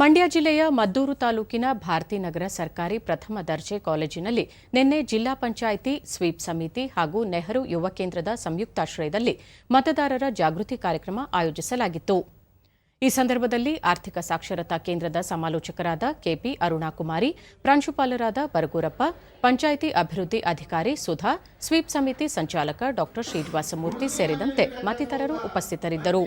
ಮಂಡ್ಯ ಜಿಲ್ಲೆಯ ಮದ್ದೂರು ತಾಲೂಕಿನ ಭಾರತೀನಗರ ಸರ್ಕಾರಿ ಪ್ರಥಮ ದರ್ಜೆ ಕಾಲೇಜಿನಲ್ಲಿ ನಿನ್ನೆ ಜಿಲ್ಲಾ ಪಂಚಾಯಿತಿ, ಸ್ವೀಪ್ ಸಮಿತಿ ಹಾಗೂ ನೆಹರು ಯುವ ಕೇಂದ್ರದ ಸಂಯುಕ್ತಾಶ್ರಯದಲ್ಲಿ ಮತದಾರರ ಜಾಗೃತಿ ಕಾರ್ಯಕ್ರಮ ಆಯೋಜಿಸಲಾಗಿತ್ತು. ಈ ಸಂದರ್ಭದಲ್ಲಿ ಆರ್ಥಿಕ ಸಾಕ್ಷರತಾ ಕೇಂದ್ರದ ಸಮಾಲೋಚಕರಾದ ಕೆಪಿ ಅರುಣಾಕುಮಾರಿ, ಪ್ರಾಂಶುಪಾಲರಾದ ಬರಗೂರಪ್ಪ, ಪಂಚಾಯಿತಿ ಅಭಿವೃದ್ಧಿ ಅಧಿಕಾರಿ ಸುಧಾ, ಸ್ವೀಪ್ ಸಮಿತಿ ಸಂಚಾಲಕ ಡಾ ಶ್ರೀನಿವಾಸಮೂರ್ತಿ ಸೇರಿದಂತೆ ಮತ್ತಿತರರು ಉಪಸ್ಥಿತರಿದ್ದರು.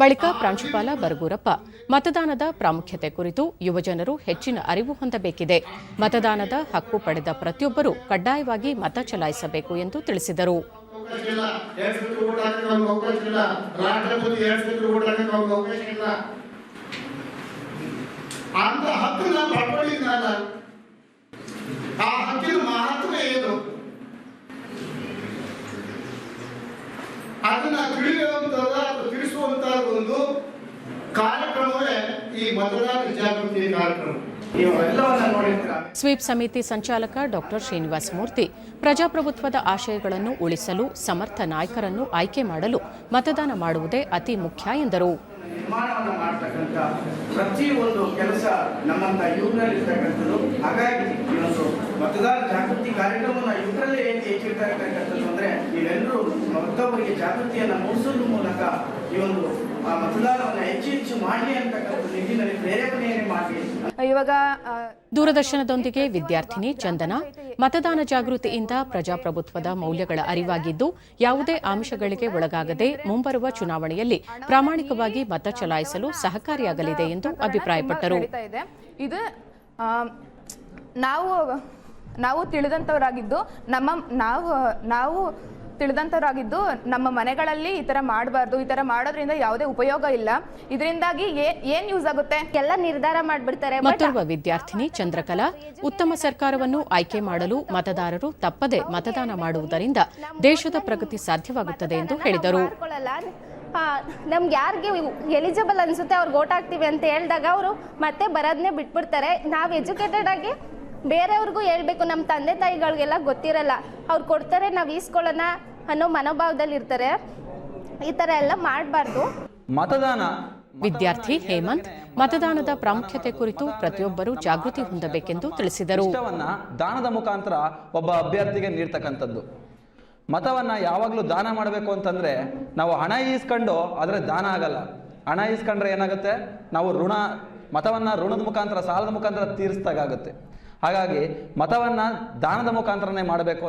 ಬಳಿಕ ಪ್ರಾಂಶುಪಾಲ ಬರಗೂರಪ್ಪ, ಮತದಾನದ ಪ್ರಾಮುಖ್ಯತೆ ಕುರಿತು ಯುವಜನರು ಹೆಚ್ಚಿನ ಅರಿವು ಹೊಂದಬೇಕಿದೆ. ಮತದಾನದ ಹಕ್ಕು ಪಡೆದ ಪ್ರತಿಯೊಬ್ಬರೂ ಕಡ್ಡಾಯವಾಗಿ ಮತ ಚಲಾಯಿಸಬೇಕು ಎಂದು ತಿಳಿಸಿದರು. ಅದನ್ನ ತಿಳಿಯುವಂತದ ತಿಳಿಸುವಂತ ಒಂದು ಕಾರ್ಯಕ್ರಮವೇ ಈ ಮತದಾರ ಜಾಗೃತಿ ಕಾರ್ಯಕ್ರಮ. ಸ್ವೀಪ್ ಸಮಿತಿ ಸಂಚಾಲಕ ಡಾಕ್ಟರ್ ಶ್ರೀನಿವಾಸ ಮೂರ್ತಿ ಪ್ರಜಾಪ್ರಭುತ್ವದ ಆಶಯಗಳನ್ನು ಉಳಿಸಲು ಸಮರ್ಥ ನಾಯಕರನ್ನು ಆಯ್ಕೆ ಮಾಡಲು ಮತದಾನ ಮಾಡುವುದೇ ಅತಿ ಮುಖ್ಯ ಎಂದರು. ನಿರ್ಮಾಣವನ್ನು ಮಾಡ್ತಕ್ಕಂಥ ಪ್ರತಿಯೊಂದು ಕೆಲಸ ನಮ್ಮಂತ ಯುವಕರಲ್ಲಿ ಇರ್ತಕ್ಕಂಥದ್ದು ಹಾಗಾಗಿ ಈ ಕಾರ್ಯಕ್ರಮವನ್ನು ಯುವಕರಲ್ಲೇ ಏನು ಹೆಚ್ಚಿರ್ತಾ ಇರ್ತಕ್ಕಂಥದ್ದು ಅಂದ್ರೆ ನೀವೆಲ್ಲರೂ ಮತ್ತೊಬ್ಬರಿಗೆ ಜಾಗೃತಿಯನ್ನು ಮೂಡಿಸೋದ್ರ ಮೂಲಕ ಈ ಒಂದು ಆ ಮತದಾನವನ್ನು ಹೆಚ್ಚು ಹೆಚ್ಚು ಮಾಡಲಿ ಅಂತಕ್ಕಂಥ ನಿಟ್ಟಿನಲ್ಲಿ ಪ್ರೇರೇಪಣೆಯನ್ನೇ ಮಾಡಿ. ಇವಾಗ ದೂರದರ್ಶನದೊಂದಿಗೆ ವಿದ್ಯಾರ್ಥಿನಿ ಚಂದನ ಮತದಾನ ಜಾಗೃತಿಯಿಂದ ಪ್ರಜಾಪ್ರಭುತ್ವದ ಮೌಲ್ಯಗಳ ಅರಿವಾಗಿದ್ದು ಯಾವುದೇ ಅಂಶಗಳಿಗೆ ಒಳಗಾಗದೆ ಮುಂಬರುವ ಚುನಾವಣೆಯಲ್ಲಿ ಪ್ರಾಮಾಣಿಕವಾಗಿ ಮತ ಚಲಾಯಿಸಲು ಸಹಕಾರಿಯಾಗಲಿದೆ ಎಂದು ಅಭಿಪ್ರಾಯಪಟ್ಟರು. ಇದೆ. ಇದು ನಾವು ನಾವು ತಿಳಿದಂಥವರಾಗಿದ್ದು ನಮ್ಮ ನಾವು ನಾವು ತಿಳಿದಂಥವರಾಗಿದ್ದು ನಮ್ಮ ಮನೆಗಳಲ್ಲಿ ಈ ಥರ ಮಾಡಬಾರ್ದು ಈ ಥರ ಮಾಡೋದ್ರಿಂದ ಯಾವುದೇ ಉಪಯೋಗ ಇಲ್ಲ. ಇದರಿಂದಾಗಿ ಏನ್ ಯೂಸ್ ಆಗುತ್ತೆ? ಎಲ್ಲ ನಿರ್ಧಾರ ಮಾಡಿಬಿಡ್ತಾರೆ. ಮತ್ತೊಬ್ಬ ಮತ್ತೋರ್ವ ವಿದ್ಯಾರ್ಥಿನಿ ಚಂದ್ರಕಲಾ ಉತ್ತಮ ಸರ್ಕಾರವನ್ನು ಆಯ್ಕೆ ಮಾಡಲು ಮತದಾರರು ತಪ್ಪದೆ ಮತದಾನ ಮಾಡುವುದರಿಂದ ದೇಶದ ಪ್ರಗತಿ ಸಾಧ್ಯವಾಗುತ್ತದೆ ಎಂದು ಹೇಳಿದರು. ನಮ್ಗೆ ಯಾರಿಗೆ ಎಲಿಜಿಬಲ್ ಅನ್ಸುತ್ತೆ ಅವ್ರಿಗೆ ಓಟ್ ಹಾಕ್ತೀವಿ ಅಂತ ಹೇಳಿದಾಗ ಅವರು ಮತ್ತೆ ಬರೋದನ್ನೇ ಬಿಟ್ಬಿಡ್ತಾರೆ. ನಾವು ಎಜುಕೇಟೆಡ್ ಆಗಿ ಬೇರೆಯವ್ರಿಗೂ ಹೇಳಬೇಕು ನಮ್ಮ ತಂದೆ ತಾಯಿಗಳಿಗೆಲ್ಲ ಗೊತ್ತಿರಲ್ಲ. ಅವ್ರು ಕೊಡ್ತಾರೆ ನಾವು ಈಸ್ಕೊಳ್ಳೋಣ ಅನ್ನೋ ಮನೋಭಾವದಲ್ಲಿ ಇರ್ತಾರೆ. ಈ ಥರ ಎಲ್ಲ ಮಾಡಬಾರ್ದು. ಮತದಾನ. ವಿದ್ಯಾರ್ಥಿ ಹೇಮಂತ್ ಮತದಾನದ ಪ್ರಾಮುಖ್ಯತೆ ಕುರಿತು ಪ್ರತಿಯೊಬ್ಬರೂ ಜಾಗೃತಿ ಹೊಂದಬೇಕೆಂದು ತಿಳಿಸಿದರು. ಇಷ್ಟವನ್ನ ದಾನದ ಮುಖಾಂತರ ಒಬ್ಬ ಅಭ್ಯರ್ಥಿಗೆ ನೀಡ್ತಕ್ಕಂಥದ್ದು. ಮತವನ್ನ ಯಾವಾಗಲೂ ದಾನ ಮಾಡಬೇಕು ಅಂತಂದ್ರೆ ನಾವು ಹಣ ಈಸ್ಕೊಂಡು ಆದರೆ ದಾನ ಆಗಲ್ಲ. ಹಣ ಈಸ್ಕೊಂಡ್ರೆ ಏನಾಗುತ್ತೆ? ನಾವು ಋಣ ಮತವನ್ನ ಋಣದ ಮುಖಾಂತರ ಸಾಲದ ಮುಖಾಂತರ ತೀರಿಸ್ದಾಗುತ್ತೆ ಹಾಗಾಗಿ ಮತವನ್ನು ದಾನದ ಮುಖಾಂತರನೇ ಮಾಡಬೇಕು